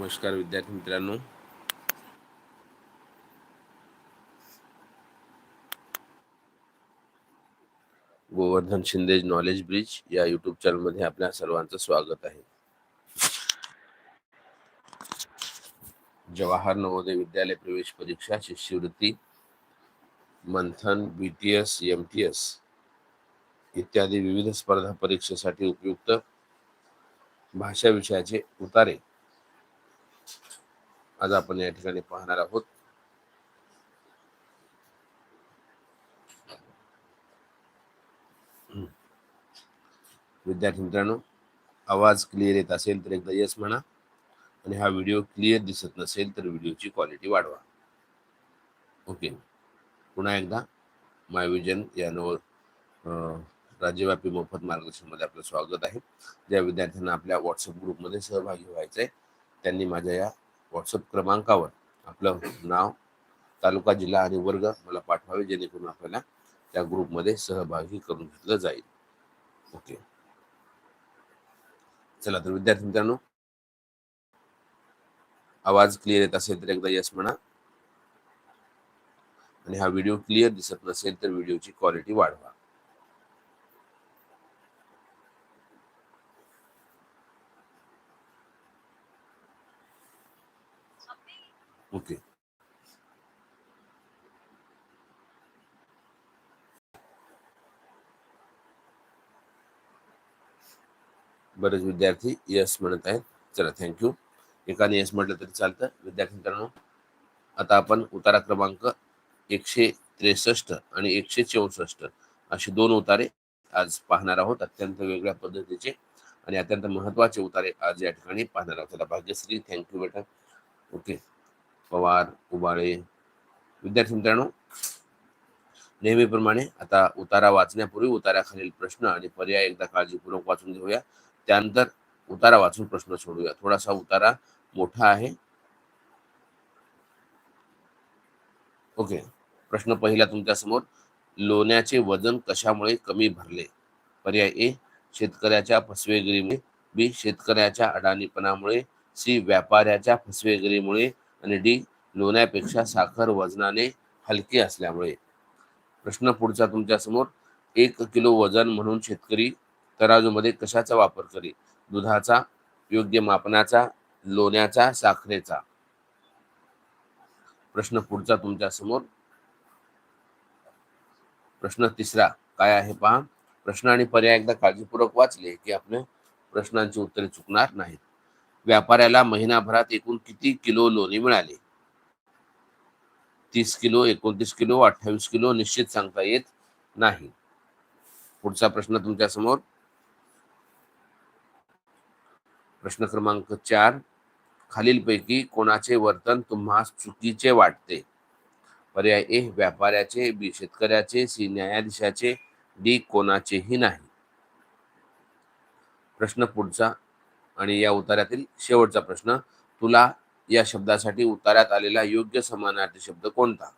नमस्कार विद्यार्थी मित्रांनो. गोवर्धन शिंदे नॉलेज ब्रिज या युट्यूब चॅनलमध्ये आपल्या सर्वांचं स्वागत आहे. जवाहर नवोदय विद्यालय प्रवेश परीक्षा शिष्यवृत्ती Manthan B T S M T S इत्यादी विविध स्पर्धा परीक्षेसाठी उपयुक्त भाषा विषयाचे उतारे. आज आपण या ठिकाणी पाहणार आहोत. विद्यार्थी मित्रांनो आवाज क्लिअर येत असेल तर एकदा येस म्हणा. आणि हा व्हिडिओ क्लिअर दिसत नसेल तर व्हिडिओची क्वालिटी वाढवा. ओके पुन्हा एकदा माय विजन या नव राज्यव्यापी मोफत मार्गदर्शनमध्ये आपलं स्वागत आहे. ज्या विद्यार्थ्यांना आपल्या व्हॉट्सअप ग्रुपमध्ये सहभागी व्हायचं आहे त्यांनी माझ्या या व्हॉट्सअप क्रमांकावर आपलं नाव तालुका जिल्हा आणि वर्ग मला पाठवावे जेणेकरून आपल्याला त्या ग्रुपमध्ये सहभागी करून घेतलं जाईल. ओके. चला तर विद्यार्थी मित्रांनो आवाज क्लिअर येत असेल तर एकदा यस म्हणा. आणि हा व्हिडिओ क्लिअर दिसत नसेल तर व्हिडिओची क्वालिटी वाढवा. ओके. बरेच विद्यार्थी यस म्हणत आहेत. चला थँक्यू एकाने यस म्हटलं तरी चालतं. विद्यार्थी मित्रांनो आता आपण उतारा क्रमांक एकशे त्रेसष्ट आणि एकशे चौसष्ट असे दोन उतारे आज पाहणार आहोत. अत्यंत वेगळ्या पद्धतीचे आणि अत्यंत महत्त्वाचे उतारे आज या ठिकाणी पाहणार आहोत. चला भाग्यश्री थँक्यू बेटा ओके. पवार उबाळे. विद्यार्थी मित्रांनो नेहमीप्रमाणे आता उतारा वाचण्यापूर्वी उताराखालील प्रश्न आणि पर्याय एकदा काळजीपूर्वक वाचून घेऊया. त्यानंतर उतारा वाचून प्रश्न सोडूया. थोडासा उतारा मोठा आहे. ओके. प्रश्न पहिला तुमच्यासमोर लोण्याचे वजन कशामुळे कमी भरले? पर्याय ए शेतकऱ्याच्या फसवेगिरीमुळे. बी शेतकऱ्याच्या अडाणीपणामुळे. सी व्यापाऱ्याच्या फसवेगिरीमुळे. आणि डी लोण्यापेक्षा साखर वजनाने हलकी असल्यामुळे. प्रश्न पुढचा तुमच्यासमोर. एक किलो वजन म्हणून शेतकरी तराजूमध्ये कशाचा वापर करी? दुधाचा योग्य मापनाचा लोण्याचा साखरेचा? प्रश्न पुढचा तुमच्यासमोर. प्रश्न तिसरा काय आहे पहा. प्रश्न आणि पर्याय एकदा काळजीपूर्वक वाचले की आपल्या प्रश्नांची उत्तरे चुकणार नाहीत. व्यापाऱ्याला महिनाभरात एकूण किती किलो लोणी मिळाले? तीस किलो एकोणतीस किलो अठ्ठावीस किलो निश्चित सांगता येत नाही. पुढचा प्रश्न तुमच्यासमोर. प्रश्न क्रमांक चार. खालीलपैकी कोणाचे वर्तन तुम्हास चुकीचे वाटते? पर्याय ए व्यापाऱ्याचे बी शेतकऱ्याचे सी न्यायाधीशाचे डी कोणाचेही नाही. प्रश्न पुढचा. आणि या उतार्यातील शेवटचा प्रश्न तुला या शब्दासाठी उतार्यात आलेला योग्य समानार्थी शब्द कोणता?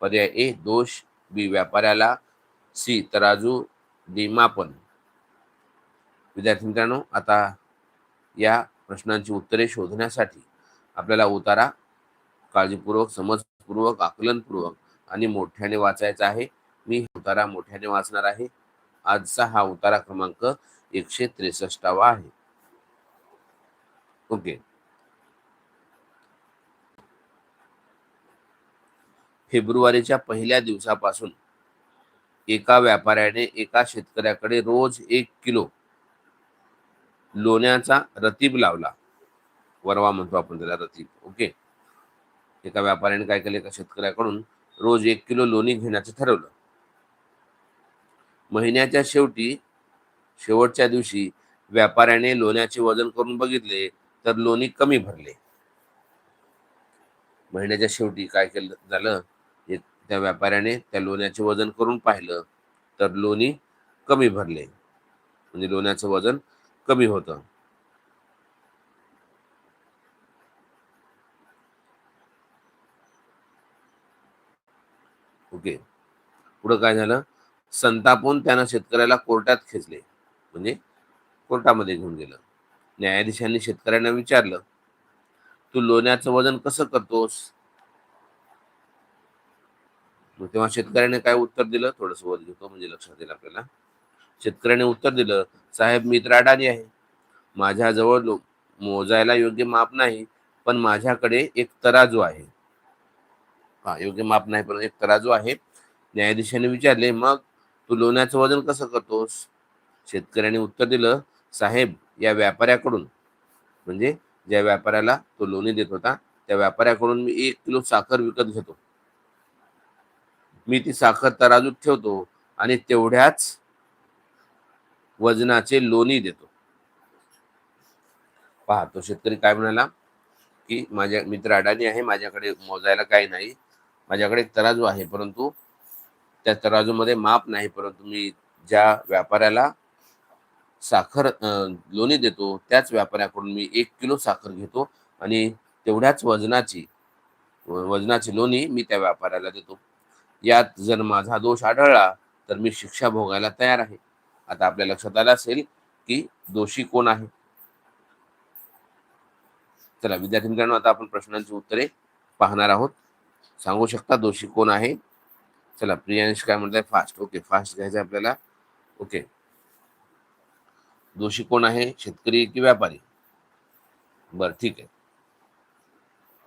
पर्याय ए दोष बी व्यापाऱ्याला सी तराजू डी मापन. विद्यार्थी मित्रांनो आता या प्रश्नांची उत्तरे शोधण्यासाठी आपल्याला उतारा काळजीपूर्वक समजपूर्वक आकलनपूर्वक आणि मोठ्याने वाचायचा आहे. मी उतारा मोठ्याने वाचणार आहे. आजचा हा उतारा क्रमांक एकशे त्रेसष्टावा आहे. ओके. फेब्रुवारीच्या पहिल्या दिवसापासून एका व्यापाऱ्याने एका शेतकऱ्याकडे रोज एक किलो लोण्याचा रतीब लावला. वरवा म्हणतो आपण त्याला रतीब. ओके. एका व्यापाऱ्याने काय केलं? एका शेतकऱ्याकडून रोज एक किलो लोणी घेण्याचं ठरवलं. महिन्याच्या शेवटी शेवटच्या दिवशी व्यापाऱ्याने लोण्याचे वजन करून बघितले. तर लोणी कमी भरले. महिन्याच्या शेवटी काय केलं झालं? त्या व्यापाऱ्याने त्या लोण्याचे वजन करून पाहिलं तर लोणी कमी भरले. म्हणजे लोण्याचं वजन कमी होतं. ओके. पुढं काय झालं? संतापून त्यानं शेतकऱ्याला कोर्टात खेचले. म्हणजे कोर्टामध्ये घेऊन गेलं. न्यायाधीशांनी शेतकऱ्यांना विचारलं तू लोण्याचं वजन कसं करतोस? मग तेव्हा शेतकऱ्याने काय उत्तर दिलं? थोडस वर घेतो म्हणजे लक्षात येईल आपल्याला. शेतकऱ्याने उत्तर दिलं साहेब मी तर अडाणी आहे. माझ्याजवळ मोजायला योग्य माप नाही पण माझ्याकडे एक तराजू आहे. हा योग्य माप नाही पण एक तराजू आहे. न्यायाधीशाने विचारले मग तू लोण्याचं वजन कसं करतोस? शेतकऱ्याने उत्तर दिलं साहेब या व्यापाऱ्याकडून. म्हणजे ज्या व्यापाऱ्याला तो लोणी देत होता त्या व्यापाऱ्याकडून मी एक किलो साखर विकत घेतो. मी ती साखर तराजूत ठेवतो आणि तेवढ्याच वजनाचे लोणी देतो. पहा तो शेतकरी काय म्हणाला की माझ्या मित्र अडाणी आहे माझ्याकडे मोजायला काही नाही माझ्याकडे एक तराजू आहे परंतु त्या तराजूमध्ये माप नाही परंतु मी ज्या व्यापाऱ्याला साखर लोणी देतो त्याच व्यापाऱ्याकडून मी एक किलो साखर घेतो आणि तेवढ्याच वजनाची वजनाची लोणी मी त्या व्यापाऱ्याला देतो. यात जर माझा दोष आढळला तर मी शिक्षा भोगायला तयार आहे. आता आपल्या लक्षात आलं असेल की दोषी कोण आहे? चला विद्यार्थी मित्रांनो आता आपण प्रश्नांची उत्तरे पाहणार आहोत. सांगू शकता दोषी कोण आहे? चला प्रियांश काय म्हणताय? फास्ट ओके फास्ट घ्यायचं आहे आपल्याला. ओके दोषी कोण आहे? शेतकरी की व्यापारी? बर ठीक आहे.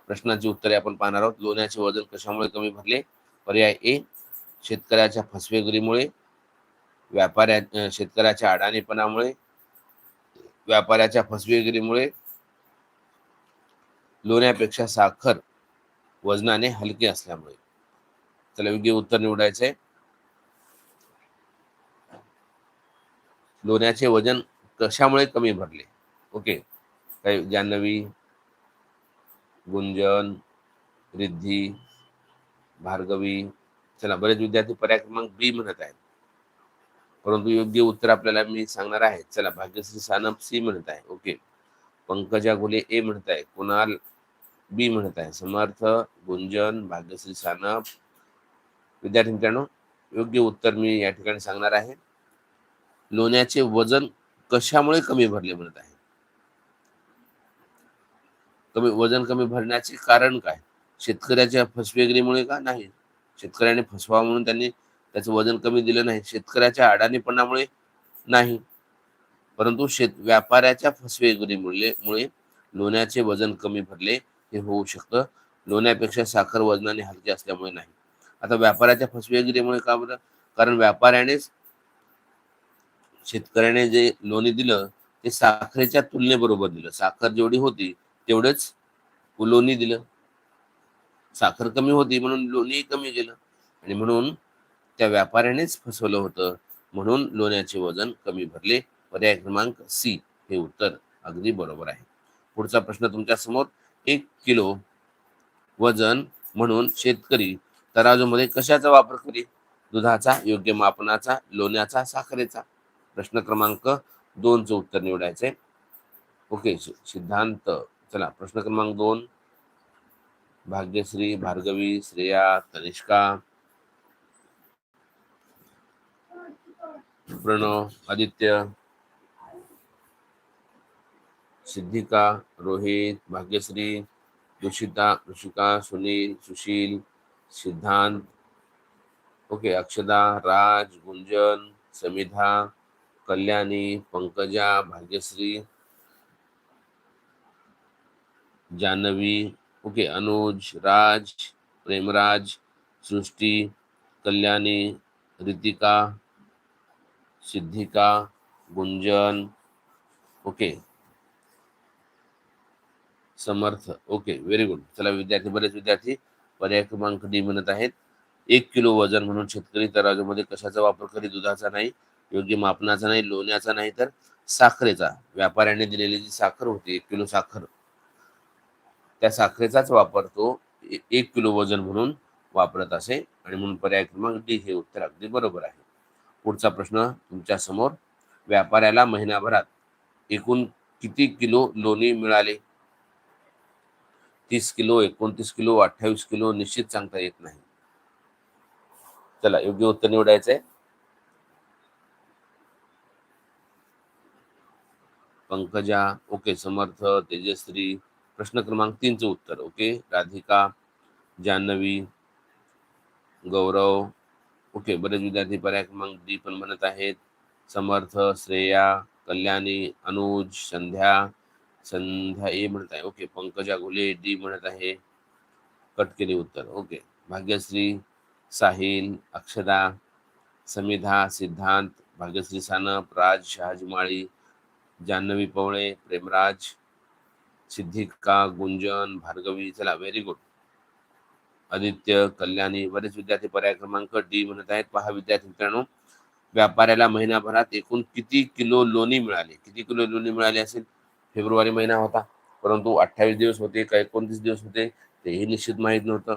प्रश्नाची उत्तरे आपण पाहणार आहोत. लोण्याचे वजन कशामुळे कमी भरले? पर्याय ए शेतकऱ्याच्या फसवेगिरीमुळे व्यापाऱ्या शेतकऱ्याच्या अडाणीपणामुळे व्यापाऱ्याच्या फसवेगिरीमुळे लोण्यापेक्षा साखर वजनाने हलकी असल्यामुळे. त्याला योग्य उत्तर निवडायचंय. लोण्याचे वजन कशामुळे कमी भरले? ओके. काय जान्हवी गुंजन रिद्धी भार्गवी चला बरेच विद्यार्थी पर्याय क्रमांक बी म्हणत आहेत. परंतु योग्य उत्तर आपल्याला मी सांगणार आहे. चला भाग्यश्री सानप सी म्हणत आहे. ओके. पंकजा घुले ए म्हणत आहे. कुणाल बी म्हणत आहे. समर्थ गुंजन भाग्यश्री सानप. विद्यार्थी मित्रांनो योग्य उत्तर मी या ठिकाणी सांगणार आहे. लोण्याचे वजन कशामुळे कमी भरले म्हणत आहे? कमी वजन कमी भरण्याचे कारण काय? शेतकऱ्याच्या फसवेगिरीमुळे का नाही? शेतकऱ्याने फसवा म्हणून त्यांनी त्याचं वजन कमी दिलं नाही. शेतकऱ्याच्या अडाणीपणामुळे नाही. परंतु शेत व्यापाऱ्याच्या फसवेगिरीमुळे मुळे लोण्याचे वजन कमी भरले हे होऊ शकतं. लोण्यापेक्षा साखर वजनाने हलके असल्यामुळे नाही. आता व्यापाऱ्याच्या फसवेगिरीमुळे का बरं? कारण व्यापाऱ्यानेच शेतकऱ्याने जे लोणी दिलं ते साखरेच्या तुलनेबरोबर दिलं. साखर जेवढी होती तेवढंच लोणी दिलं. साखर कमी होती म्हणून लोणी कमी गेलं आणि म्हणून त्या व्यापाऱ्यानेच फसवलं होतं. म्हणून लोण्याचे वजन कमी भरले. पर्याय क्रमांक सी हे उत्तर अगदी बरोबर आहे. पुढचा प्रश्न तुमच्यासमोर एक किलो वजन म्हणून शेतकरी तराजूमध्ये कशाचा वापर करी? दुधाचा योग्य मापनाचा लोण्याचा साखरेचा? प्रश्न क्रमांक दोनचं उत्तर निवडायचंय. ओके सिद्धांत चला प्रश्न क्रमांक दोन. भाग्यश्री भार्गवी श्रेया तनिष्का. प्रणव आदित्य. सिद्धिका रोहित भाग्यश्री दुषिता ऋषिका सुनील सुशील सिद्धांत. Okay Akshada Raj Gunjan Samidha. Kalyani Pankaja Bhagyashree Janvi okay Anuj Raj Premraj Srushti Kalyani Ritika Siddhika Gunjan okay. Samarth okay very good चला विद्यार्थी बरेच विद्यार्थी पर्याय क्रमांक डी म्हणत आहेत. एक किलो वजन म्हणून शेतकरी तराजूमध्ये कशाचा वापर करी दुधाचा नाही? योग्य मापनाचा नाही लोण्याचा नाही तर साखरेचा. व्यापाऱ्याने दिलेली जी साखर होती एक किलो साखर त्या साखरेचाच वापर तो एक किलो वजन म्हणून वापरत असे. आणि म्हणून पर्याय क्रमांक डी हे उत्तर अगदी बरोबर आहे. पुढचा प्रश्न तुमच्यासमोर. व्यापाऱ्याला महिनाभरात एकूण किती किलो लोणी मिळाले? तीस किलो एकोणतीस किलो अठ्ठावीस किलो निश्चित सांगता येत नाही. चला योग्य उत्तर निवडायचंय. पंकजा ओके समर्थ तेजश्री प्रश्न क्रमांक तीनचं उत्तर ओके? राधिका जान्हवी गौरव ओके बरेच विद्यार्थी पर्याय क्रमांक डी पण म्हणत आहेत. समर्थ श्रेया कल्याणी अनुज संध्या संध्या ए म्हणत आहे ओके? पंकजा घुले डी म्हणत आहे कट केले उत्तर ओके? भाग्यश्री साहिल अक्षदा समिधा सिद्धांत भाग्यश्री सानप राज शहाजमाळी जान्हवी पवळे प्रेमराज सिद्धिका गुंजन भार्गवी चला व्हेरी गुड आदित्य कल्याणी बरेच विद्यार्थी पर्याय क्रमांक डी म्हणत आहेत. पहा विद्यार्थी मित्रांनो व्यापाऱ्याला महिनाभरात एकूण किती किलो लोणी मिळाले? किती किलो लोणी मिळाले असेल? फेब्रुवारी महिना होता परंतु अठ्ठावीस दिवस होते का एकोणतीस दिवस होते तेही निश्चित माहीत नव्हतं.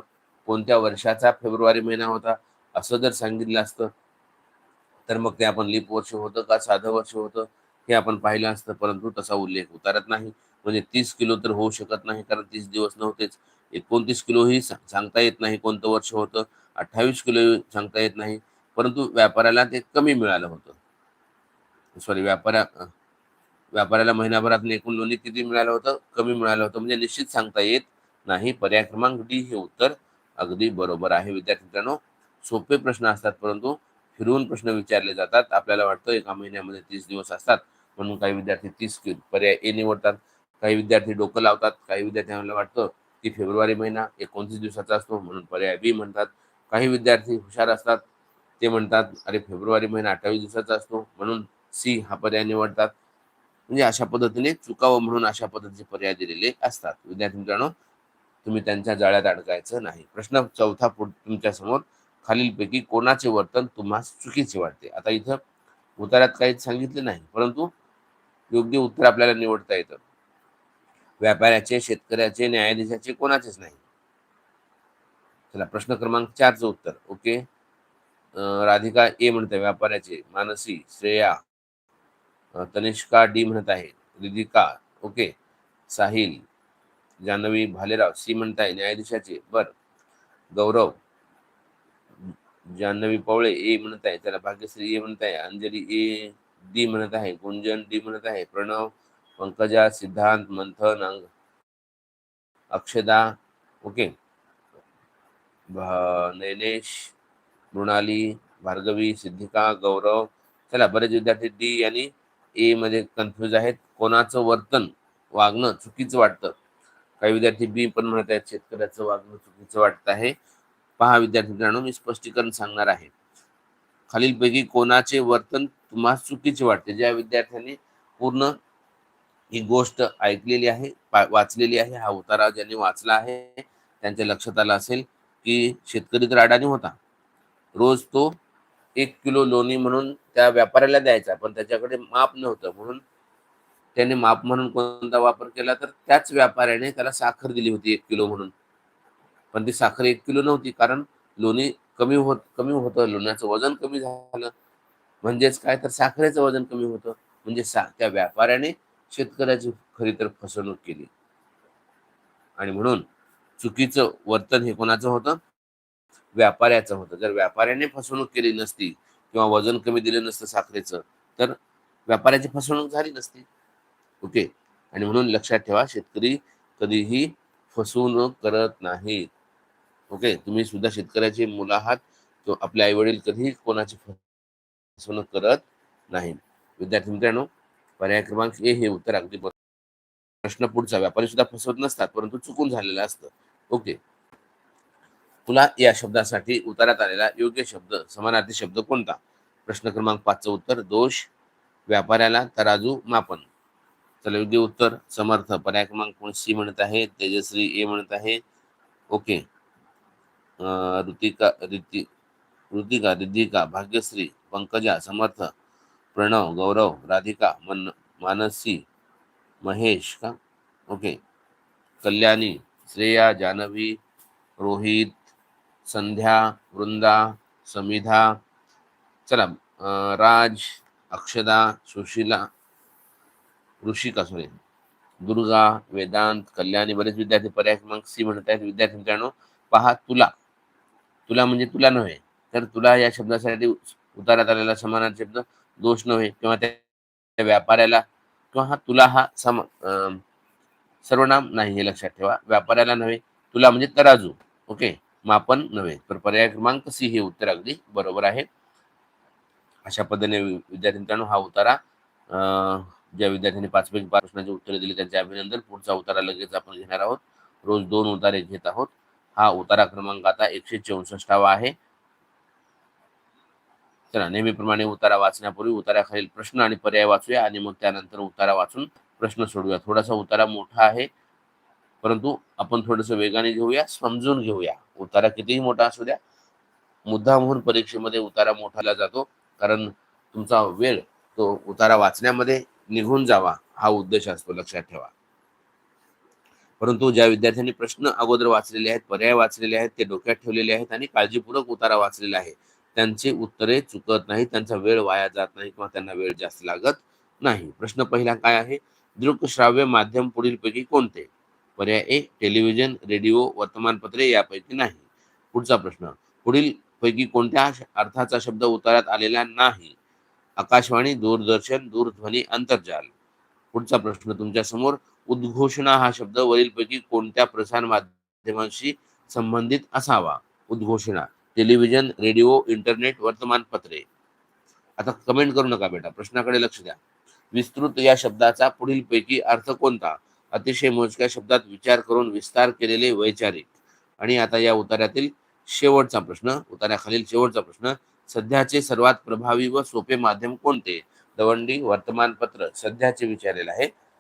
कोणत्या वर्षाचा फेब्रुवारी महिना होता असं जर सांगितलं असतं तर मग ते आपण लीप वर्ष होतं का साधं वर्ष होतं? हे आपण पाहिलं असतं परंतु तसा उल्लेख उतारत नाही. म्हणजे तीस किलो तर होऊ शकत नाही कारण तीस दिवस नव्हतेच. एकोणतीस किलोही सांगता येत नाही कोणतं वर्ष होतं. अठ्ठावीस किलो सांगता येत नाही. परंतु व्यापाऱ्याला ते कमी मिळालं होतं. सॉरी व्यापाऱ्या व्यापाऱ्याला महिनाभरात एकूण लोणी किती मिळालं होतं? कमी मिळालं होतं. म्हणजे निश्चित सांगता येत नाही. पर्याय क्रमांक डी हे उत्तर अगदी बरोबर आहे. विद्यार्थी मित्रांनो सोपे प्रश्न असतात परंतु फिरवून प्रश्न विचारले जातात. आपल्याला वाटतं एका महिन्यामध्ये तीस दिवस असतात. म्हणून काही विद्यार्थी तीस पर्याय ए निवडतात. काही विद्यार्थी डोकं लावतात. काही विद्यार्थ्यांना वाटतं की फेब्रुवारी महिना एकोणतीस दिवसाचा असतो म्हणून पर्याय बी म्हणतात. काही विद्यार्थी हुशार असतात. ते म्हणतात अरे फेब्रुवारी महिना अठ्ठावीस दिवसाचा असतो. म्हणून सी हा पर्याय निवडतात. म्हणजे अशा पद्धतीने चुकावं म्हणून अशा पद्धतीचे पर्याय दिलेले असतात. विद्यार्थी मित्रांनो तुम्ही त्यांच्या जाळ्यात अडकायचं नाही. प्रश्न चौथा तुमच्यासमोर खालीलपैकी कोणाचे वर्तन तुम्हाला चुकीचे वाटते? आता इथं उत्तरात काहीच सांगितले नाही परंतु योग्य उत्तर आपल्याला निवडता येतं. व्यापाऱ्याचे शेतकऱ्याचे न्यायाधीशाचे कोणाचेच नाही. चला प्रश्न क्रमांक चारचं उत्तर. ओके. राधिका ए म्हणते व्यापाऱ्याचे मानसी श्रेया तनिष्का डी म्हणत आहे रिधिका ओके. साहिल जान्हवी भालेराव सी म्हणताय न्यायाधीशाचे बर. गौरव जान्हवी पवळे ए म्हणत आहे. त्याला भाग्यश्री ए म्हणत आहे. अंजली ए डी म्हणत आहे. गुंजन डी म्हणत आहे. प्रणव पंकजा सिद्धांत मंथन अंग अक्षदा ओके. नैनेश मृणाली भार्गवी सिद्धिका गौरव. चला बरेच विद्यार्थी डी आणि ए मध्ये कन्फ्युज आहेत. कोणाचं वर्तन वागणं चुकीचं वाटतं? काही विद्यार्थी बी पण म्हणत आहेत शेतकऱ्याचं वागणं चुकीचं वाटत आहे. पहा विद्यार्थी मित्रांनो मी स्पष्टीकरण सांगणार आहे. खालीलपैकी कोणाचे वर्तन तुम्हाला चुकीचे वाटते? ज्या विद्यार्थ्यांनी पूर्ण ही गोष्ट ऐकलेली आहे वाचलेली आहे हा उतारा ज्यांनी वाचला आहे त्यांच्या लक्षात आलं असेल की शेतकरी तर अडाणी होता. रोज तो एक किलो लोणी म्हणून त्या व्यापाऱ्याला द्यायचा पण त्याच्याकडे माप नव्हतं. म्हणून त्याने माप म्हणून कोणता वापर केला तर त्याच व्यापाऱ्याने त्याला साखर दिली होती एक किलो म्हणून. पण ती साखर एक किलो नव्हती कारण लोणी कमी होत कमी होतं लोण्याचं वजन कमी झालं. म्हणजेच काय तर साखरेचं वजन कमी होतं. म्हणजे सा त्या व्यापाऱ्याने शेतकऱ्याची खरी तर फसवणूक केली. आणि म्हणून चुकीचं वर्तन हे कोणाचं होतं? व्यापाऱ्याचं होतं. जर व्यापाऱ्याने फसवणूक केली नसती किंवा वजन कमी दिलं नसतं साखरेचं तर व्यापाऱ्याची फसवणूक झाली नसती. ओके? आणि म्हणून लक्षात ठेवा शेतकरी कधीही फसवणूक करत नाहीत. ओके? तुम्ही सुद्धा शेतकऱ्याचे मुलं आहात आपले आई वडील कधीही कोणाची फसवणूक करत नाही विद्यार्थी मित्रांनो पर्याय क्रमांक ए हे उत्तर अगदी प्रश्न पुढचा. व्यापारी सुद्धा फसवत नसतात परंतु चुकून झालेलं असतं. ओके? तुला या शब्दासाठी उतारात आलेला योग्य शब्द समानार्थी शब्द कोणता? प्रश्न क्रमांक पाचचं उत्तर दोष व्यापाऱ्याला तराजू मापन. चला योग्य उत्तर समर्थ. पर्याय क्रमांक कोण सी म्हणत आहे? तेजश्री ए म्हणत आहे. ओके? ऋतिका ऋती ऋतिका रिद्धिका भाग्यश्री पंकजा समर्थ प्रणव गौरव राधिका मन मानसी महेश का? ओके. कल्याणी श्रेया जानवी रोहित संध्या वृंदा समिधा चला राज अक्षदा सुशीला ऋषिका सॉरी दुर्गा वेदांत कल्याणी बरेच विद्यार्थी पर्याय क्रमांक सी म्हणत आहेत. विद्यार्थी मित्रांनो पहा तुला. तुला म्हणजे तुला नव्हे. तर तुला या शब्दासाठी उतारात आलेला समान शब्द दोष नव्हे किंवा त्या व्यापाऱ्याला किंवा हा तुला हा सम सर्वनाम नाही हे लक्षात ठेवा. व्यापाऱ्याला नव्हे तुला म्हणजे तराजू. ओके? मापन नव्हे. तर पर्याय क्रमांक सी हे उत्तर अगदी बरोबर आहे. अशा पद्धतीने वि- विद्यार्थी मित्रांनो हा उतारा ज्या विद्यार्थ्यांनी पाचपैकी पाच प्रश्नांची उत्तरे दिली त्यांचे अभिनंदन. पुढचा उतारा लगेच आपण घेणार आहोत. रोज दोन उतारे घेत आहोत. हा उतारा क्रमांक आता एकशे चौसष्टावा आहे. चला नेहमीप्रमाणे उतारा वाचण्यापूर्वी उताराखालील प्रश्न आणि पर्याय वाचूया आणि मग त्यानंतर उतारा वाचून प्रश्न सोडूया थोडासा उतारा मोठा आहे परंतु आपण थोडंसं वेगाने घेऊया समजून घेऊया. उतारा कितीही मोठा असू द्या मुद्दा म्हणून परीक्षेमध्ये उतारा मोठाला जातो कारण तुमचा वेळ तो उतारा वाचण्यामध्ये निघून जावा हा उद्देश असतो लक्षात ठेवा. परंतु ज्या विद्यार्थ्यांनी प्रश्न अगोदर वाचलेले आहेत पर्याय वाचलेले आहेत ते डोक्यात ठेवलेले आहेत आणि काळजीपूर्वक उतारा वाचलेला आहे. त्यांची उत्तरे चुकत नाही त्यांचा वेळ वाया जात नाही किंवा त्यांना वेळ जास्त लागत नाही. प्रश्न पहिला काय आहे? दृकश्राव्य माध्यम पुढीलपैकी कोणते? पर्याय ए टेलिव्हिजन रेडिओ वर्तमानपत्रे यापैकी नाही. पुढचा प्रश्न पुढील पैकी कोणत्या अर्थाचा शब्द उतारात आलेला नाही? आकाशवाणी दूरदर्शन दूरध्वनी अंतर्जाल. पुढचा प्रश्न तुमच्यासमोर उद्घोषणा हा शब्द वरीलपैकी कोणत्या प्रसार माध्यमांशी संबंधित असावा? उद्घोषणा टेलिव्हिजन रेडिओ इंटरनेट वर्तमानपत्रे. आता कमेंट करू नका बेटा प्रश्नाकडे लक्ष द्या. विस्तृत या शब्दाचा पुढीलपैकी अर्थ कोणता? अतिशय मोजक्या शब्दात विचार करून विस्तार केलेले वैचारिक. आणि आता या उतार्यातील शेवटचा प्रश्न उतार्याखालील शेवटचा प्रश्न सध्याचे सर्वात प्रभावी व सोपे माध्यम कोणते? दवंडी वर्तमानपत्र सध्याचे विचारलेलं आहे.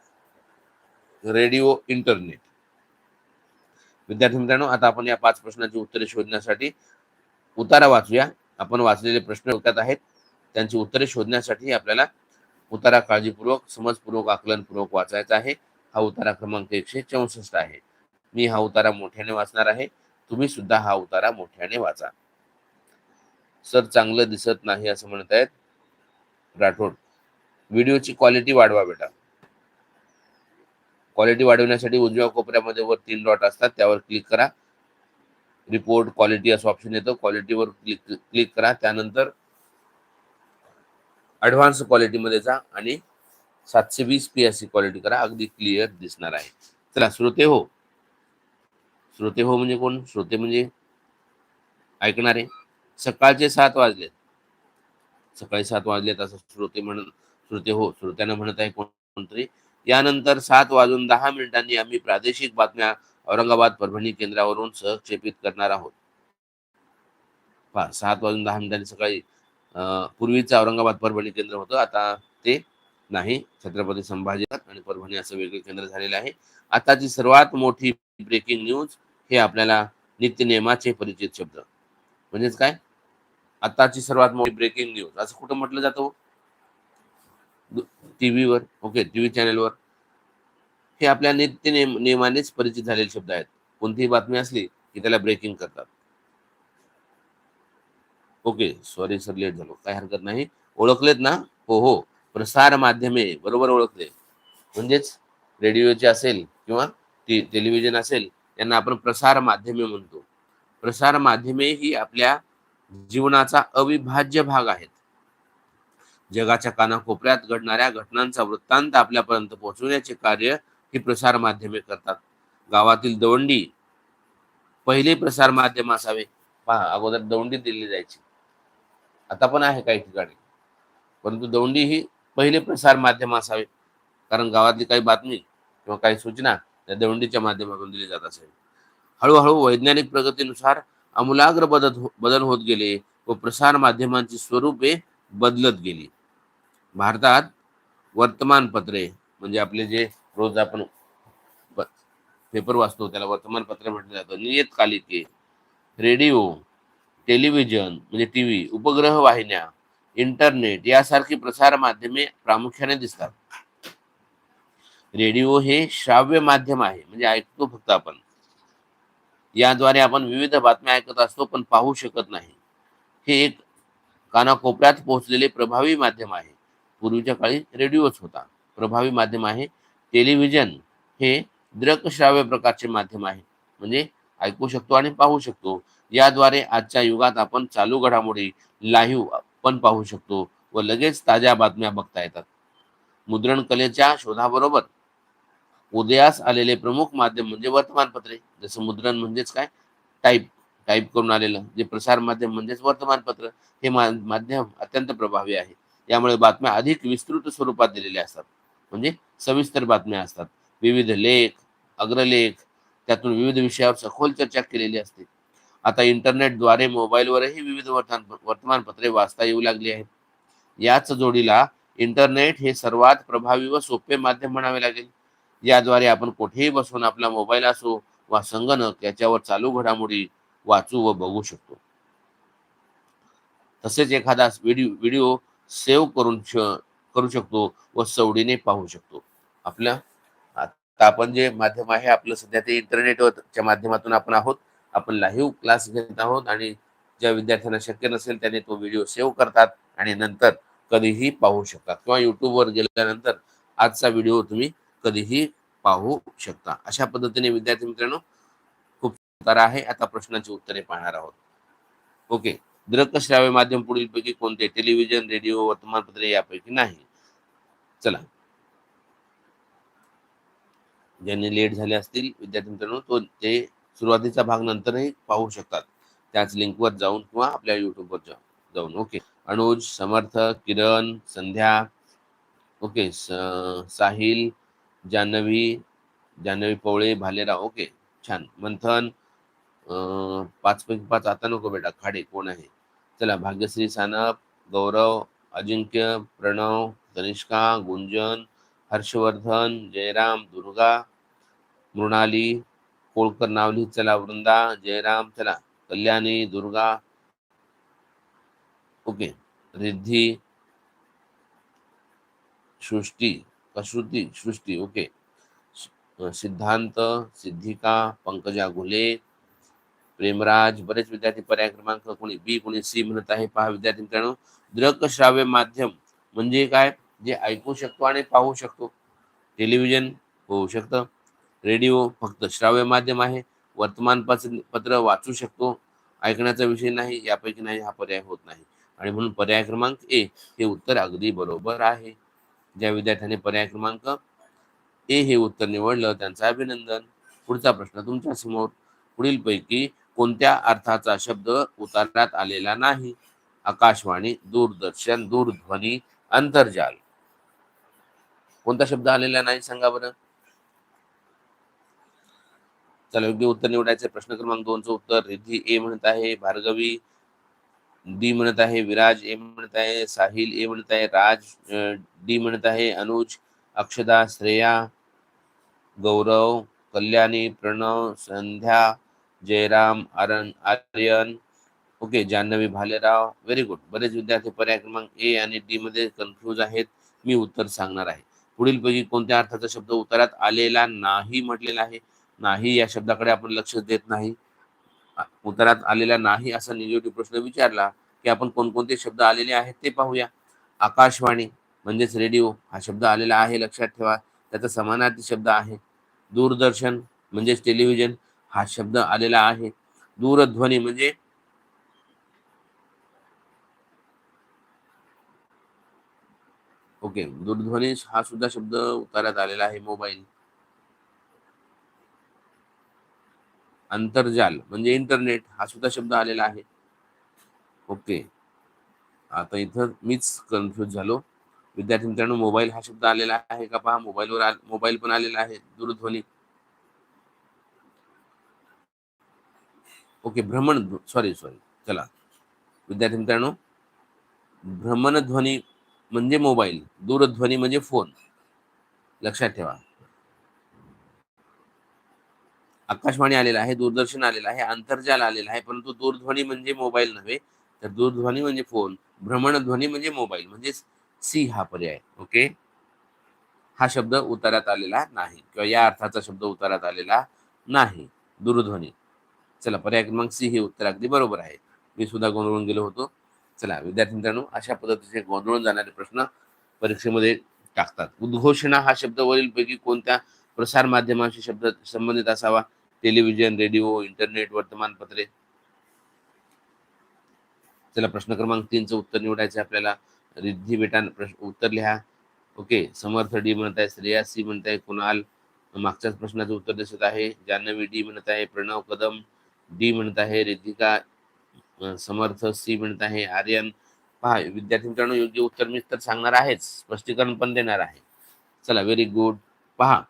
Radio internet. विद्यार्थी मित्रांनो आता आपण या पाच प्रश्नांची उत्तरे शोधण्यासाठी उतारा वाचूया. आपण वाचलेले प्रश्न डोक्यात आहेत. त्यांची उत्तरे शोधण्यासाठी आपल्याला उतारा काळजीपूर्वक समजपूर्वक आकलनपूर्वक वाचायचा आहे. हा उतारा क्रमांक एकशे चौसष्ट आहे. मी हा उतारा मोठ्याने वाचणार आहे. तुम्ही सुद्धा हा उतारा मोठ्याने वाचा. सर चांगलं दिसत नाही असं म्हणत आहेत. राठोड व्हिडिओची क्वालिटी वाढवा बेटा. क्वालिटी वाढवण्यासाठी उजव्या कोपऱ्यामध्ये वर तीन डॉट असतात. त्यावर क्लिक करा. रिपोर्ट क्वालिटी असं ऑप्शन येतं. क्वालिटीवर क्लिक क्लिक करा. त्यानंतर ॲडव्हान्स क्वालिटीमध्ये जा आणि सातशे वीस पी एस सी क्वालिटी करा. अगदी क्लिअर दिसणार आहे. चला श्रोते हो. श्रोते हो म्हणजे कोण? श्रोते म्हणजे ऐकणारे सकाळचे सात वाजलेत. सकाळी सात वाजलेत असं श्रोते म्हणून श्रोते हो श्रोत्यांना म्हणत आहे कोणतरी. यानंतर सात वाजून दहा मिनिटांनी आम्ही प्रादेशिक बातम्या औरंगाबाद परभणी केंद्रावरून सहक्षेपित करणार आहोत. पहा सात वाजून दहा मिनिटांनी सकाळी पूर्वीचं औरंगाबाद परभणी केंद्र होतं. आता ते नाही. छत्रपती संभाजी आणि परभणी असं वेगळे केंद्र झालेलं आहे. आताची सर्वात मोठी ब्रेकिंग न्यूज हे आपल्याला नित्यनेमाचे परिचित शब्द. म्हणजेच काय? आताची सर्वात मोठी ब्रेकिंग न्यूज असं कुठं म्हटलं जातं हो? टीव्हीवर ओके टीव्ही चॅनलवर. हे आपल्या नित्य नेम नियमानेच परिचित झालेले शब्द आहेत. कोणतीही बातमी असली की त्याला ब्रेकिंग करतात. ओके सॉरी सर लेट झालो. काय हरकत नाही. ओळखलेत ना? हो हो. प्रसार माध्यमे बरोबर ओळखले. म्हणजेच रेडिओचे असेल किंवा टी टेलिव्हिजन असेल यांना आपण प्रसार माध्यमे म्हणतो. प्रसार माध्यमे ही आपल्या जीवनाचा अविभाज्य भाग आहेत. जगाच्या कानाकोपऱ्यात घडणाऱ्या घटनांचा वृत्तांत आपल्यापर्यंत पोहोचवण्याचे कार्य ही प्रसार माध्यमे करतात. गावातील दवंडी पहिले प्रसार माध्यम असावे. पहा अगोदर दौंडी दिली जायची. आता पण आहे काही ठिकाणी. परंतु दौंडी ही पहिले प्रसार माध्यम असावे. कारण गावातली काही बातमी किंवा काही सूचना त्या दौंडीच्या माध्यमातून दिली जात असेल हळूहळू वैज्ञानिक प्रगतीनुसार आमूलाग्र बदल हो, बदल होत गेले व प्रसार माध्यमांची स्वरूपे बदलत गेली. भारतात वर्तमानपत्रे म्हणजे आपले जे रोज आपण पेपर वाचतो त्याला वर्तमानपत्र म्हटलं जातं नियतकालिके रेडिओ टेलिव्हिजन म्हणजे टी व्ही उपग्रह वाहिन्या इंटरनेट यासारखी प्रसार माध्यमे प्रामुख्याने दिसतात. रेडिओ हे श्राव्य माध्यम आहे म्हणजे ऐकतो फक्त आपण. याद्वारे आपण विविध बातम्या ऐकत असतो पण पाहू शकत नाही. हे एक कानाकोपऱ्यात पोहोचलेले प्रभावी माध्यम आहे. पूर्वीच्या काळी रेडिओच होता. प्रभावी माध्यम आहे. टेलिव्हिजन हे दृकश्राव्य प्रकारचे माध्यम आहे. म्हणजे ऐकू शकतो आणि पाहू शकतो. याद्वारे आजच्या युगात आपण चालू घडामोडी लाईव्ह पण पाहू शकतो व लगेच ताज्या बातम्या बघता येतात. मुद्रण कलेच्या शोधाबरोबर उदयास आलेले प्रमुख माध्यम म्हणजे वर्तमानपत्रे. जसं मुद्रण म्हणजेच काय? टाईप टाईप करून आलेलं. जे प्रसार माध्यम म्हणजेच वर्तमानपत्र. हे माध्यम अत्यंत प्रभावी आहे. यामुळे बातम्या अधिक विस्तृत स्वरूपात दिलेल्या असतात. म्हणजे सविस्तर बातम्या असतात. विविध लेख अग्रलेख त्यातून विविध विषयावर सखोल चर्चा केलेली असते. आता इंटरनेटद्वारे मोबाईलवरही विविध वर्तमान वर्तमानपत्रे वाचता येऊ लागली आहेत. याच जोडीला इंटरनेट हे सर्वात प्रभावी व सोपे माध्यम म्हणावे लागेल. याद्वारे आपण कुठेही बसून आपला मोबाईल असो वा संगणक याच्यावर चालू घडामोडी वाचू व बघू शकतो. तसेच एखादा व्हिडिओ व्हिडिओ सेव्ह करून श- करू शकतो व सवडीने पाहू शकतो. आपल्या आता आपण जे माध्यम आहे आपलं सध्या ते इंटरनेटवरच्या माध्यमातून आपण आहोत. आपण लाईव्ह क्लास घेत आहोत आणि ज्या विद्यार्थ्यांना शक्य नसेल त्याने तो व्हिडिओ सेव्ह करतात आणि नंतर कधीही पाहू शकतात. किंवा युट्यूबवर गेल्यानंतर आजचा व्हिडिओ तुम्ही कधीही पाहू शकता. अशा पद्धतीने विद्यार्थी मित्रांनो खूप सार आहे. आता प्रश्नाची उत्तरे पाहणार आहोत. ओके दृकश्राव्य माध्यम पुढीलपैकी कोणते? टेलिव्हिजन रेडिओ वर्तमानपत्रे यापैकी नाही. चला. ज्यांनी लेट झाले असतील विद्यार्थी मित्रांनो तो ते सुरुवातीचा भाग नंतरही पाहू शकतात. त्याच लिंकवर जाऊन किंवा आपल्या युट्यूबवर जाऊन जाऊन. Okay Anuj Samarth Kiran Sandhya. Okay Sahil Janhavi Janhavi Pawale Bhalerao. Okay छान. मंथन पाच पैकी पाच आता नको बेटा खाडे कोण आहे? चला भाग्यश्री सानप गौरव अजिंक्य प्रणव तनिष्का गुंजन हर्षवर्धन जयराम दुर्गा मृणाली कोळकर नावली चला वृंदा जयराम चला कल्याणी दुर्गा ओके रिद्धी सृष्टी कसृती सृष्टी ओके सिद्धांत सिद्धिका पंकजा घुले प्रेमराज बरेच विद्यार्थी पर्याय क्रमांक कोणी बी कोणी सी म्हणत आहे पहा विद्यार्थी मित्रांनो द्रक श्राव्य माध्यम म्हणजे काय? जे ऐकू शकतो आणि पाहू शकतो. टेलिव्हिजन होऊ शकतं. रेडिओ फक्त श्राव्य माध्यम आहे. वर्तमानपत्र पत्र वाचू शकतो. ऐकण्याचा विषय नाही यापैकी नाही हा पर्याय होत नाही. आणि म्हणून पर्याय क्रमांक ए हे उत्तर अगदी बरोबर आहे. ज्या विद्यार्थ्याने पर्याय क्रमांक ए हे उत्तर निवडलं त्यांचं अभिनंदन. पुढचा प्रश्न तुमच्यासमोर पुढीलपैकी कोणत्या अर्थाचा शब्द उतारण्यात आलेला नाही? आकाशवाणी दूरदर्शन दूरध्वनी अंतर्जाल. कोणता शब्द आलेला नाही? सांगा बरं. चला योग्य उत्तर निवडायचे प्रश्न क्रमांक दोनचं उत्तर रिद्धी ए म्हणत आहे भार्गवी डी म्हणत आहे विराज ए म्हणत आहे साहिल ए म्हणत आहे राज डी म्हणत आहे अनुज अक्षदा श्रेया गौरव कल्याणी प्रणव संध्या जयराम आरण Aryan okay Janhavi Bhalerao very good बरेच विद्यार्थी पर्याय क्रमांक ए आणि डी मध्ये कन्फ्यूज आहेत. मी उत्तर सांगणार आहे. पुढीलपैकी कोणत्या अर्थाचा शब्द उत्तरात आलेला नाही म्हटलेला आहे? नाही या शब्दाकडे आपण लक्ष देत नाही. उत्तरात आलेला नाही असा निगेटिव्ह प्रश्न विचारला की आपण कोणकोणते शब्द आलेले आहेत ते पाहूया. आकाशवाणी म्हणजेच रेडिओ हा शब्द आलेला आहे लक्षात ठेवा. त्याचा समानार्थी शब्द आहे. दूरदर्शन म्हणजेच टेलिव्हिजन हा शब्द आलेला आहे. दूरध्वनी म्हणजे ओके दूरध्वनी हा सुद्धा शब्द उतारण्यात आलेला आहे मोबाईल. आंतरजाल म्हणजे इंटरनेट हा सुद्धा शब्द आलेला आहे. ओके आता इथं मीच कन्फ्यूज झालो. विद्यार्थी मित्रांनो मोबाईल हा शब्द आलेला आहे का पहा मोबाईलवर आ- मोबाईल पण आलेला आहे. दूरध्वनी ओके भ्रमण सॉरी सॉरी चला. विद्यार्थी मित्रांनो भ्रमणध्वनी म्हणजे मोबाईल दूरध्वनी म्हणजे फोन. लक्षात ठेवा. आकाशवाणी आलेला आहे दूरदर्शन आलेलं आहे आंतरजाल आलेला आहे परंतु दूरध्वनी म्हणजे मोबाईल नव्हे तर दूरध्वनी म्हणजे फोन भ्रमणध्वनी म्हणजे मोबाईल म्हणजे सी हा पर्याय ओके? हा शब्द उतारात आलेला नाही किंवा या अर्थाचा शब्द उतारात आलेला नाही दूरध्वनी. चला पर्याय क्रमांक सी हे उत्तर अगदी बरोबर आहे. मी सुद्धा गोंधळून गेलो होतो. चला विद्यार्थी मित्रांनो अशा पद्धतीचे गोंधळून जाणारे प्रश्न परीक्षेमध्ये टाकतात. उद्घोषणा हा शब्द वरीलपैकी कोणत्या प्रसार माध्यमांशी शब्द संबंधित असावा? टेलिव्हिजन रेडिओ इंटरनेट वर्तमानपत्रे. चला प्रश्न क्रमांक तीनचं उत्तर निवडायचं आपल्याला. रिद्धी बेटा प्रश्न उत्तर लिहा. ओके समर्थ डी म्हणत आहे श्रेया सी म्हणत आहे कुणाल. मागच्याच प्रश्नाचं उत्तर दिसत आहे. जान्हवी डी म्हणत आहे प्रणव कदम. डी म्हणत आहे रितिका समर्थ सी म्हणत आहे आर्यन पहा विद्यार्थी मित्रांनो योग्य उत्तर मी तर सांगणार आहेच स्पष्टीकरण पण देणार आहे. चला व्हेरी गुड पहा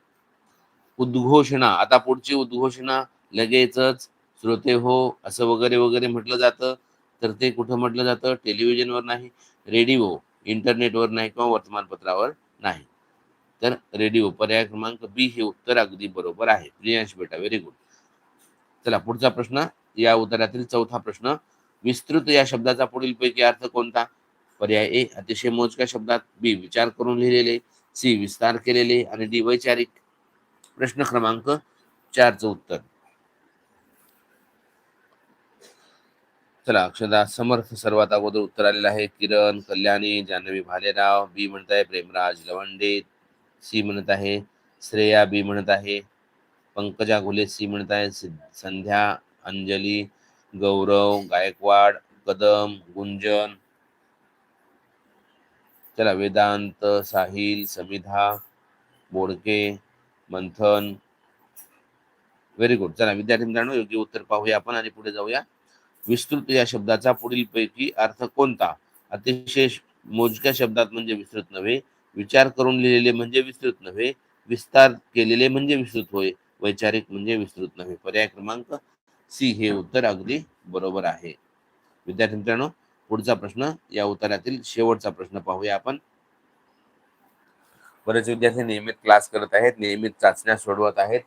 उद्घोषणा आता पुढची उद्घोषणा लगेचच श्रोते हो असं वगैरे वगैरे म्हटलं जातं तर ते कुठं म्हटलं जातं? टेलिव्हिजनवर नाही रेडिओ इंटरनेटवर नाही किंवा वर्तमानपत्रावर नाही. तर रेडिओ पर्याय क्रमांक बी हे उत्तर अगदी बरोबर आहे. प्रियांश बेटा व्हेरी गुड चला पुढचा प्रश्न. या उत्तरातील चौथा प्रश्न. विस्तृत या शब्दाचा पुढील पैकी अर्थ कोणता? पर्याय ए अतिशय मोजक्या शब्दात बी विचार करून लिहिलेले सी विस्तार केलेले आणि डी वैचारिक. प्रश्न क्रमांक चारचं उत्तर. चला अक्षदा समर्थ सर्वात अगोदर उत्तर आलेलं आहे. किरण कल्याणी जान्हवी भालेराव बी म्हणत आहे प्रेमराज लवंडे सी म्हणत आहे श्रेया बी म्हणत आहे. पंकजा घुलेसी म्हणत आहे संध्या अंजली गौरव गायकवाड कदम गुंजन. चला वेदांत साहिल समिधा बोडके मंथन. व्हेरी गुड चला विद्यार्थी मित्रांनो योग्य उत्तर पाहूया आपण आणि पुढे जाऊया. विस्तृत या शब्दाचा पुढील पैकी अर्थ कोणता? अतिशय मोजक्या शब्दात म्हणजे विस्तृत नव्हे. विचार करून लिहिलेले म्हणजे विस्तृत नव्हे. विस्तार केलेले म्हणजे विस्तृत होय. वैचारिक म्हणजे विस्तृत नव्हे. पर्याय क्रमांक सी हे उत्तर अगदी बरोबर आहे. विद्यार्थी मित्रांनो पुढचा प्रश्न या उत्तरातील शेवटचा प्रश्न पाहूया आपण. बरेच विद्यार्थी नियमित क्लास करत आहेत नियमित चाचण्या सोडवत आहेत.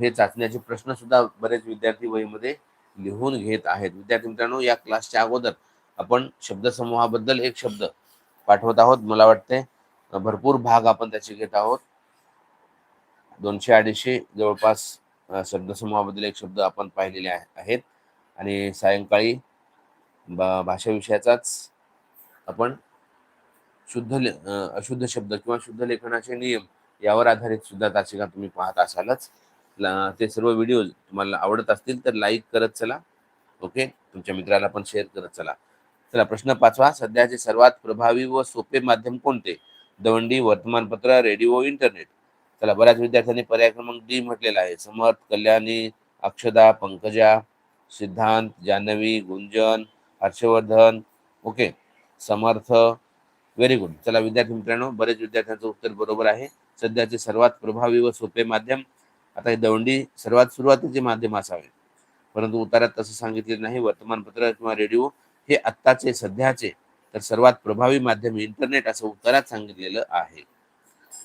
हे चाचण्याचे प्रश्न सुद्धा बरेच विद्यार्थी वहीमध्ये लिहून घेत आहेत. विद्यार्थी मित्रांनो या क्लासच्या अगोदर आपण शब्दसमूहाबद्दल एक शब्द पाठवत आहोत. मला वाटते भरपूर भाग आपण त्याचे घेत आहोत. दोनशे अडीचशे जवळपास शब्दसमूहाबद्दल एक शब्द आपण पाहिलेले आहे- आहेत. आणि सायंकाळी बा भाषा विषयाचाच आपण शुद्ध ले- अशुद्ध शब्द किंवा शुद्ध लेखनाचे नियम यावर आधारित सुद्धा तासिका तुम्ही पाहत असालच. ते सर्व व्हिडिओ तुम्हाला आवडत असतील तर लाईक करत चला ओके? तुमच्या मित्राला पण शेअर करत चला. चला प्रश्न पाचवा. सध्याचे सर्वात प्रभावी व सोपे माध्यम कोणते? दवंडी वर्तमानपत्र रेडिओ इंटरनेट. चला बऱ्याच विद्यार्थ्यांनी पर्याय क्रमांक डी म्हटलेला आहे. समर्थ Kalyani Akshada Pankaja Siddhant Janhavi Gunjan Harshvardhan. Okay. Samarth very good. चला विद्यार्थी मित्रांनो बरेच विद्यार्थ्यांचं उत्तर बरोबर आहे. सध्याचे सर्वात प्रभावी व सोपे माध्यम आता हे दवंडी सर्वात सुरुवातीचे माध्यम असावे. परंतु उतारात तसं सांगितलेलं नाही. वर्तमानपत्र किंवा रेडिओ हे आत्ताचे सध्याचे तर सर्वात प्रभावी माध्यम इंटरनेट असं उत्तरात सांगितलेलं आहे.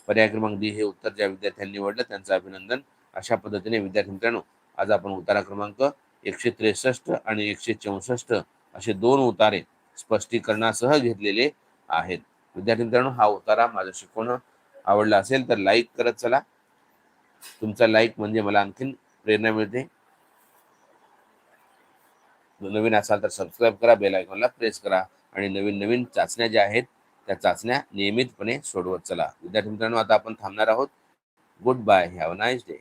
पर्याय क्रमांक डी हे उत्तर ज्या विद्यार्थ्यांनी निवडलं त्यांचं अभिनंदन. अशा पद्धतीने विद्यार्थी मित्रांनो आज आपण उतारा क्रमांक एकशे त्रेसष्ट आणि एकशे चौसष्ट असे दोन उतारे स्पष्टीकरणासह घेतलेले आहेत. विद्यार्थी मित्रांनो हा उतारा माझं शिकवणं आवडला असेल तर लाईक करत चला. तुमचा लाईक म्हणजे मला आणखीन प्रेरणा मिळते. नवीन असाल तर सबस्क्राईब करा बेल आयकॉनला प्रेस करा आणि नवीन नवीन चाचण्या ज्या आहेत त्या चाचण्या नियमितपणे सोडवत चला. विद्यार्थी मित्रांनो आता आपण थांबणार आहोत. Good bye have nice day